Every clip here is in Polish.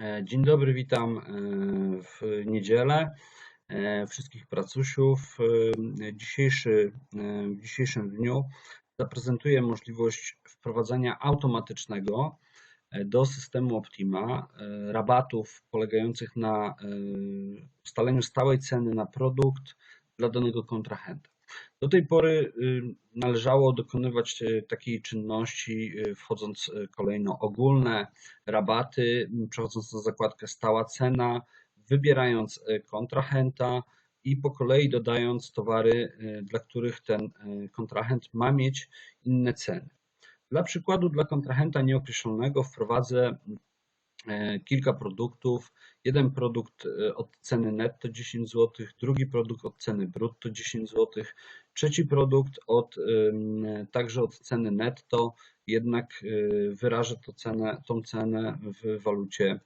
E, Dzień dobry, witam e, w niedzielę e, wszystkich pracusiów. Dzisiejszy, w dzisiejszym dniu zaprezentuję możliwość wprowadzania automatycznego do systemu Optima rabatów polegających na ustaleniu stałej ceny na produkt dla danego kontrahenta. Do tej pory y, należało dokonywać y, takiej czynności, y, wchodząc kolejno ogólne rabaty, przechodząc na zakładkę stała cena, wybierając kontrahenta i po kolei dodając towary, dla których ten kontrahent ma mieć inne ceny. Dla przykładu, dla kontrahenta nieokreślonego wprowadzę kilka produktów. Jeden produkt od ceny netto 10 zł, drugi produkt od ceny brutto 10 zł, Trzeci produkt od, także od ceny netto, jednak wyrażę to cenę, tą cenę w walucie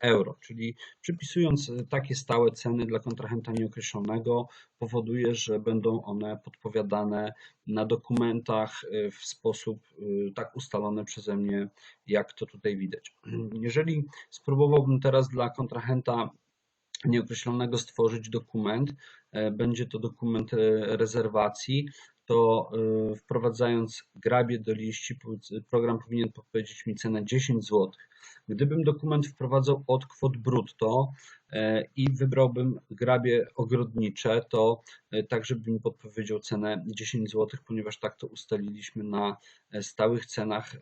euro, czyli przypisując takie stałe ceny dla kontrahenta nieokreślonego powoduje, że będą one podpowiadane na dokumentach y, w sposób y, tak ustalony przeze mnie, jak to tutaj widać. Jeżeli spróbowałbym teraz dla kontrahenta nieokreślonego stworzyć dokument. E, będzie to dokument e, rezerwacji. To e, wprowadzając grabie do liści, program powinien podpowiedzieć mi cenę 10 zł. Gdybym dokument wprowadzał od kwot brutto i wybrałbym grabie ogrodnicze, to także by mi podpowiedział cenę 10 zł, ponieważ tak to ustaliliśmy na stałych cenach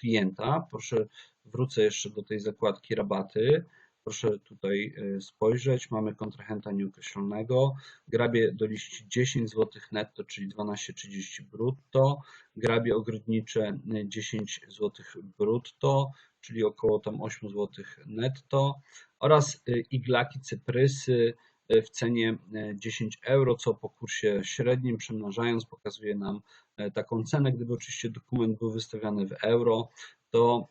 klienta. Proszę, wrócę jeszcze do tej zakładki rabaty. Proszę tutaj e, spojrzeć, mamy kontrahenta nieokreślonego, grabie do liści 10 zł netto, czyli 12,30 brutto, grabie ogrodnicze 10 e, zł brutto, czyli około tam 8 zł netto. Oraz e, iglaki cyprysy w cenie 10 euro, co po kursie średnim przemnażając pokazuje nam taką cenę. Gdyby oczywiście dokument był wystawiany w euro, to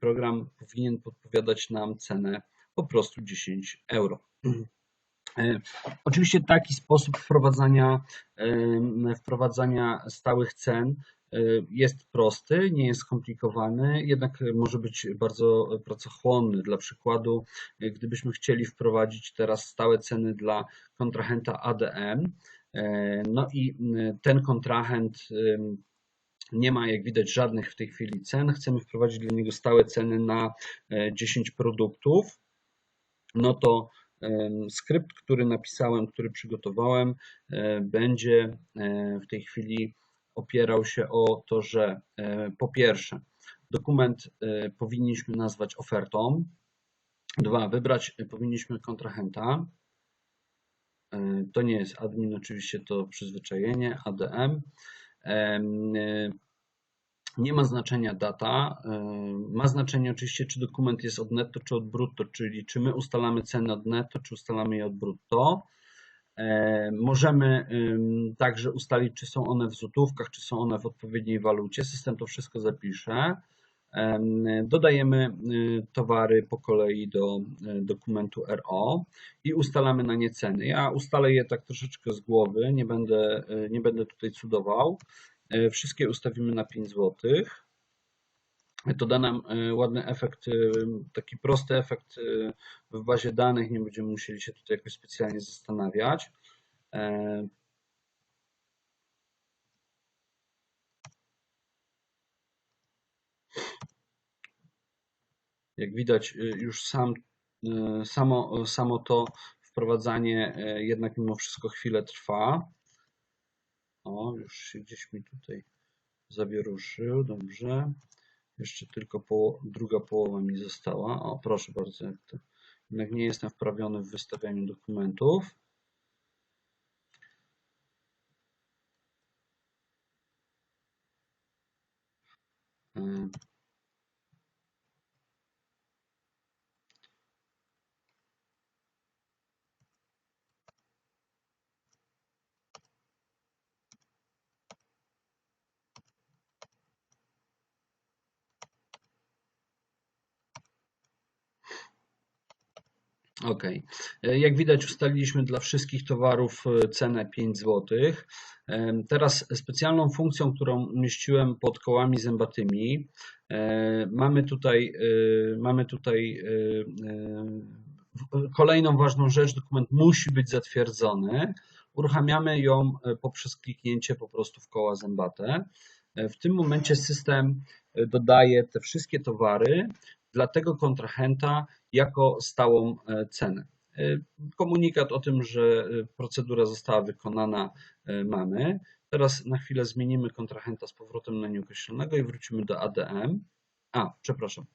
program powinien podpowiadać nam cenę po prostu 10 euro. E, oczywiście taki sposób wprowadzania, e, wprowadzania stałych cen e, jest prosty, nie jest skomplikowany, jednak może być bardzo pracochłonny. Dla przykładu, gdybyśmy chcieli wprowadzić teraz stałe ceny dla kontrahenta ADM, no i ten kontrahent nie ma, jak widać, żadnych w tej chwili cen. Chcemy wprowadzić dla niego stałe ceny na 10 produktów no to skrypt, który napisałem, który przygotowałem, e, będzie e, w tej chwili opierał się o to, że e, po pierwsze, dokument powinniśmy nazwać ofertą. Dwa, wybrać powinniśmy kontrahenta. To nie jest admin, oczywiście to przyzwyczajenie, ADM. Nie ma znaczenia data. Ma znaczenie oczywiście, czy dokument jest od netto, czy od brutto, czyli czy my ustalamy cenę od netto, czy ustalamy je od brutto. Możemy także ustalić, czy są one w złotówkach, czy są one w odpowiedniej walucie. System to wszystko zapisze. Dodajemy y, towary po kolei do dokumentu RO i ustalamy na nie ceny. Ja ustalę je tak troszeczkę z głowy, nie będę, nie będę tutaj cudował. E, wszystkie ustawimy na 5 zł. To da nam e, ładny efekt, e, taki prosty efekt w bazie danych, nie będziemy musieli się tutaj jakoś specjalnie zastanawiać. Jak widać, już sam, samo, samo to wprowadzanie jednak mimo wszystko chwilę trwa. O, już się gdzieś mi tutaj zawieruszył, dobrze. Jeszcze tylko poło druga połowa mi została. O, proszę bardzo, jak to. Jednak nie jestem wprawiony w wystawianiu dokumentów. Ok. Jak widać, ustaliliśmy dla wszystkich towarów e, cenę 5 zł. Teraz specjalną funkcją, którą umieściłem pod kołami zębatymi, e, mamy tutaj, e, mamy tutaj kolejną ważną rzecz. Dokument musi być zatwierdzony. Uruchamiamy ją poprzez kliknięcie po prostu w koła zębate. W tym momencie system dodaje te wszystkie towary dla tego kontrahenta jako stałą e, cenę. E, komunikat o tym, że e, procedura została wykonana mamy. Teraz na chwilę zmienimy kontrahenta z powrotem na nieokreślonego i wrócimy do ADM. A, przepraszam.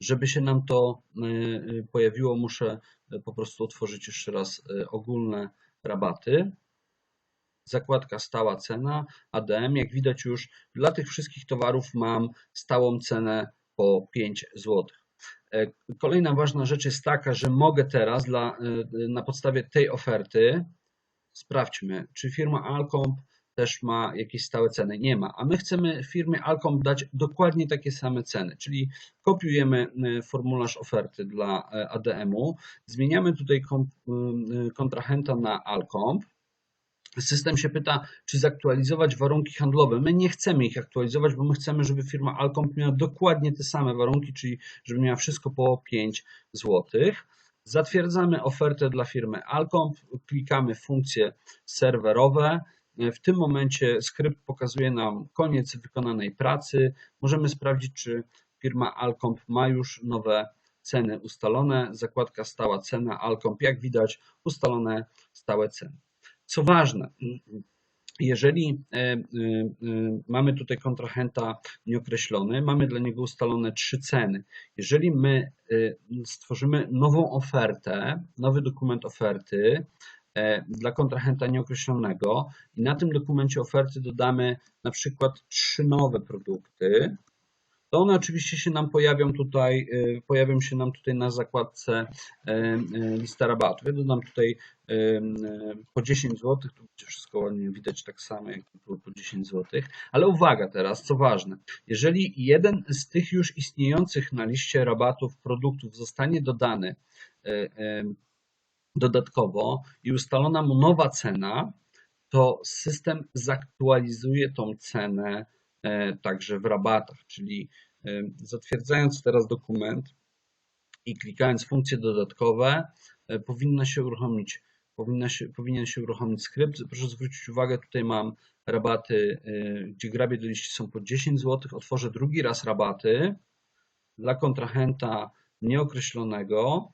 Żeby się nam to pojawiło, muszę po prostu otworzyć jeszcze raz ogólne rabaty. Zakładka stała cena ADM. Jak widać już dla tych wszystkich towarów mam stałą cenę po 5 zł. E, kolejna ważna rzecz jest taka, że mogę teraz dla, e, na podstawie tej oferty sprawdźmy, czy firma Alcomp też ma jakieś stałe ceny. Nie ma, a my chcemy firmie Alcomp dać dokładnie takie same ceny, czyli kopiujemy e, formularz oferty dla ADM-u, zmieniamy tutaj kontrahenta na Alcomp, System się pyta, czy zaktualizować warunki handlowe. My nie chcemy ich aktualizować, bo my chcemy, żeby firma Alcomp miała dokładnie te same warunki, czyli żeby miała wszystko po 5 zł. Zatwierdzamy ofertę dla firmy Alcomp, klikamy funkcje serwerowe. W tym momencie skrypt pokazuje nam koniec wykonanej pracy. Możemy sprawdzić, czy firma Alcomp ma już nowe ceny ustalone. Zakładka stała cena Alcomp, jak widać, ustalone stałe ceny. Co ważne, jeżeli e, e, e, mamy tutaj kontrahenta nieokreślony, mamy dla niego ustalone trzy ceny. Jeżeli my stworzymy nową ofertę, nowy dokument oferty dla kontrahenta nieokreślonego i na tym dokumencie oferty dodamy na przykład trzy nowe produkty, to one oczywiście się nam pojawią tutaj, y, pojawią się nam tutaj na zakładce y, y, lista rabatów. Ja dodam tutaj po 10 zł, tu będzie wszystko ładnie widać tak samo jak było po 10 zł, ale uwaga teraz, co ważne, jeżeli jeden z tych już istniejących na liście rabatów produktów zostanie dodany dodatkowo i ustalona mu nowa cena, to system zaktualizuje tą cenę także w rabatach, czyli e, zatwierdzając teraz dokument i klikając funkcje dodatkowe, e, powinna się uruchomić, powinna się, powinien się uruchomić skrypt. Proszę zwrócić uwagę, tutaj mam rabaty, gdzie grabie do liści są po 10 zł. Otworzę drugi raz rabaty dla kontrahenta nieokreślonego.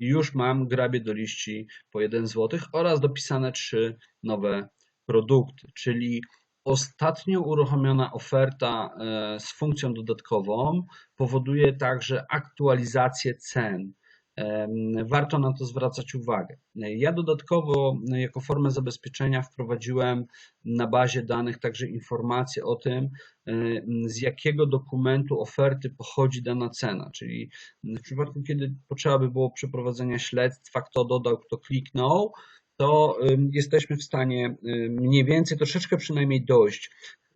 I już mam grabie do liści po 1 zł oraz dopisane trzy nowe produkty, czyli Ostatnio uruchomiona oferta e, z funkcją dodatkową powoduje także aktualizację cen. Warto na to zwracać uwagę. Ja dodatkowo jako formę zabezpieczenia wprowadziłem na bazie danych także informacje o tym, e, z jakiego dokumentu oferty pochodzi dana cena. Czyli w przypadku, kiedy potrzeba by było przeprowadzenia śledztwa, kto dodał, kto kliknął, to jesteśmy w stanie mniej więcej, troszeczkę przynajmniej dojść,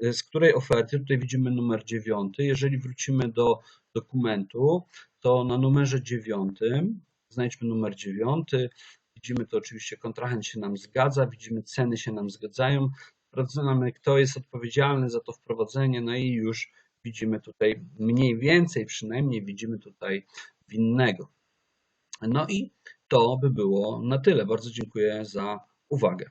y, z której oferty, tutaj widzimy numer 9, jeżeli wrócimy do dokumentu, to na numerze 9, znajdźmy numer 9, widzimy to oczywiście kontrahent się nam zgadza, widzimy ceny się nam zgadzają, sprawdzamy kto jest odpowiedzialny za to wprowadzenie, no i już widzimy tutaj mniej więcej, przynajmniej widzimy tutaj winnego. No i to by było na tyle. Bardzo dziękuję za uwagę.